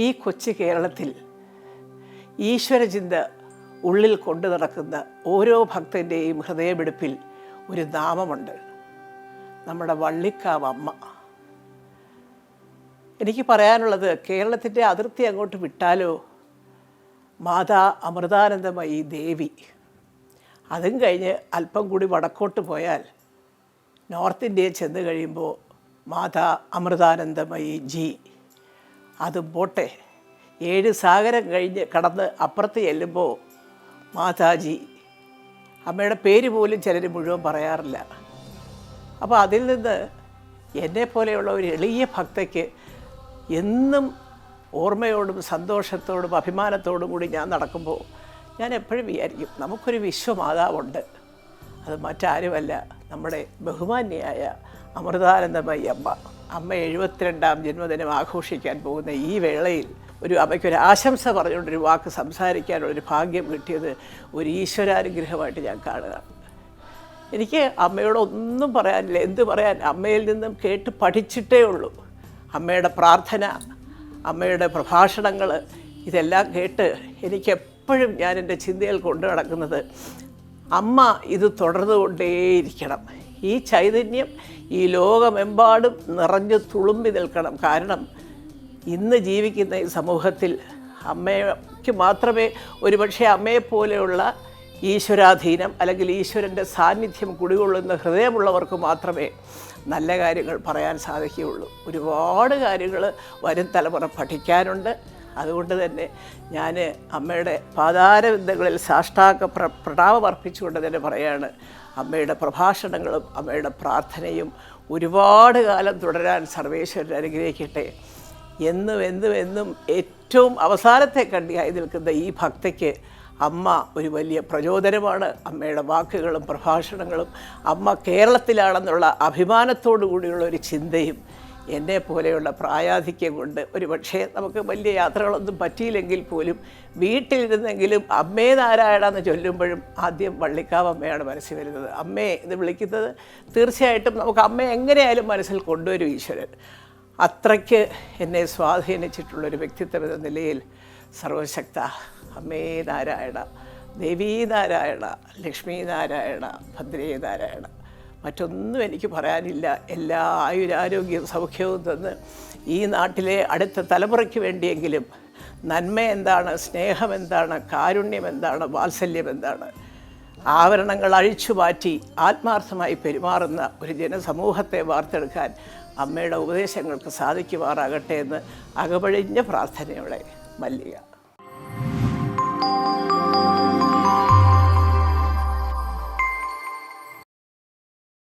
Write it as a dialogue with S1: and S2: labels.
S1: ഈ കൊച്ചു കേരളത്തിൽ ഈശ്വരചിന്ത ഉള്ളിൽ കൊണ്ടു നടക്കുന്ന ഓരോ ഭക്തന്റെയും ഹൃദയമെടുപ്പിൽ ഒരു നാമമുണ്ട്. നമ്മുടെ വള്ളിക്കാവ് അമ്മ. എനിക്ക് പറയാനുള്ളത് കേരളത്തിന്റെ അതിർത്തി അങ്ങോട്ട് വിട്ടാലോ? മാതാ അമൃതാനന്ദമയി ദേവി. അതും കഴിഞ്ഞ് അല്പം കൂടി വടക്കോട്ട് പോയാൽ നോർത്ത് ഇന്ത്യയിൽ ചെന്ന് കഴിയുമ്പോൾ മാതാ അമൃതാനന്ദമയി ജി. അതും പോട്ടെ. ഏഴ് സാഗരം കഴിഞ്ഞ് കടന്ന് അപ്പുറത്ത് ചെല്ലുമ്പോൾ മാതാജി അമ്മയുടെ പേര് പോലും ചിലർ മുഴുവൻ പറയാറില്ല. അപ്പോൾ അതിൽ നിന്ന് എന്നെ പോലെയുള്ള ഒരു എളിയ ഭക്തയ്ക്ക് എന്നും ഓർമ്മയോടും സന്തോഷത്തോടും അഭിമാനത്തോടും കൂടി ഞാൻ നടക്കുമ്പോൾ ഞാൻ എപ്പോഴും വിചാരിക്കും നമുക്കൊരു വിശ്വമാതാവുണ്ട്. അത് മറ്റാരുമല്ല നമ്മുടെ ബഹുമാന്യയായ അമൃതാനന്ദമയി അമ്മ അമ്മ എഴുപത്തിരണ്ടാം ജന്മദിനം ആഘോഷിക്കാൻ പോകുന്ന ഈ വേളയിൽ ഒരു അമ്മയ്ക്കൊരു ആശംസ പറഞ്ഞുകൊണ്ടൊരു വാക്ക് സംസാരിക്കാനുള്ളൊരു ഭാഗ്യം കിട്ടിയത് ഒരു ഈശ്വരാനുഗ്രഹമായിട്ട് ഞാൻ കാണുക എനിക്ക് അമ്മയോടൊന്നും പറയാനില്ല. എന്ത് പറയാൻ? അമ്മയിൽ നിന്നും കേട്ട് പഠിച്ചിട്ടേ ഉള്ളൂ. അമ്മയുടെ പ്രാർത്ഥന അമ്മയുടെ പ്രഭാഷണങ്ങൾ ഇതെല്ലാം കേട്ട് എനിക്കെപ്പോഴും ഞാൻ എന്റെ ചിന്തയിൽ കൊണ്ടു നടക്കുന്നത് അമ്മ ഇത് തുടർന്നുകൊണ്ടേയിരിക്കണം. ഈ ചൈതന്യം ഈ ലോകമെമ്പാടും നിറഞ്ഞു തുളുമ്പി നിൽക്കണം. കാരണം ഇന്ന് ജീവിക്കുന്ന ഈ സമൂഹത്തിൽ അമ്മയ്ക്ക് മാത്രമേ ഒരുപക്ഷെ അമ്മയെപ്പോലെയുള്ള ഈശ്വരാധീനം അല്ലെങ്കിൽ ഈശ്വരന്റെ സാന്നിധ്യം കുടികൊള്ളുന്ന ഹൃദയമുള്ളവർക്ക് മാത്രമേ നല്ല കാര്യങ്ങൾ പറയാൻ സാധിക്കുകയുള്ളൂ. ഒരുപാട് കാര്യങ്ങൾ വരും തലമുറ പഠിക്കാനുണ്ട്. അതുകൊണ്ട് തന്നെ ഞാൻ അമ്മയുടെ പാതാരവിന്ദങ്ങളിൽ സാഷ്ടാക പ്ര പ്രണാമം അർപ്പിച്ചുകൊണ്ട് തന്നെ പറയാണ് അമ്മയുടെ പ്രഭാഷണങ്ങളും അമ്മയുടെ പ്രാർത്ഥനയും ഒരുപാട് കാലം തുടരാൻ സർവേശ്വരൻ അനുഗ്രഹിക്കട്ടെ. എന്നും എന്നും എന്നും ഏറ്റവും അവസാനത്തെ കണ്ടിയായി നിൽക്കുന്ന ഈ ഭക്തയ്ക്ക് അമ്മ ഒരു വലിയ പ്രചോദനമാണ്. അമ്മയുടെ വാക്കുകളും പ്രഭാഷണങ്ങളും അമ്മ കേരളത്തിലാണെന്നുള്ള അഭിമാനത്തോടു കൂടിയുള്ള ഒരു ചിന്തയും എന്നെ പോലെയുള്ള പ്രായാധിക്യം കൊണ്ട് ഒരു പക്ഷേ നമുക്ക് വലിയ യാത്രകളൊന്നും പറ്റിയില്ലെങ്കിൽ പോലും വീട്ടിലിരുന്നെങ്കിലും അമ്മേ നാരായണ എന്ന് ചൊല്ലുമ്പോഴും ആദ്യം വള്ളിക്കാവ് അമ്മയാണ് മനസ്സിൽ വരുന്നത്. അമ്മേ ഇത് വിളിക്കുന്നത് തീർച്ചയായിട്ടും നമുക്ക് അമ്മ എങ്ങനെയായാലും മനസ്സിൽ കൊണ്ടുവരും ഈശ്വരൻ. അത്രയ്ക്ക് എന്നെ സ്വാധീനിച്ചിട്ടുള്ളൊരു വ്യക്തിത്വം എന്ന നിലയിൽ സർവശക്ത അമ്മേ നാരായണ ദേവീ നാരായണ ലക്ഷ്മി നാരായണ ഭദ്രേ നാരായണ മറ്റൊന്നും എനിക്ക് പറയാനില്ല. എല്ലാ ആയുരാരോഗ്യവും സൗഖ്യവും തന്ന് ഈ നാട്ടിലെ അടുത്ത തലമുറയ്ക്ക് വേണ്ടിയെങ്കിലും നന്മ എന്താണ് സ്നേഹം എന്താണ് കാരുണ്യം എന്താണ് വാത്സല്യം എന്താണ്? ആവരണങ്ങൾ അഴിച്ചു മാറ്റി ആത്മാർത്ഥമായി പെരുമാറുന്ന ഒരു ജനസമൂഹത്തെ വാർത്തെടുക്കാൻ അമ്മയുടെ ഉപദേശങ്ങൾക്ക് സാധിക്കുമാറാകട്ടെ എന്ന് അകപഴിഞ്ഞ പ്രാർത്ഥനയോടെ മല്ലിക.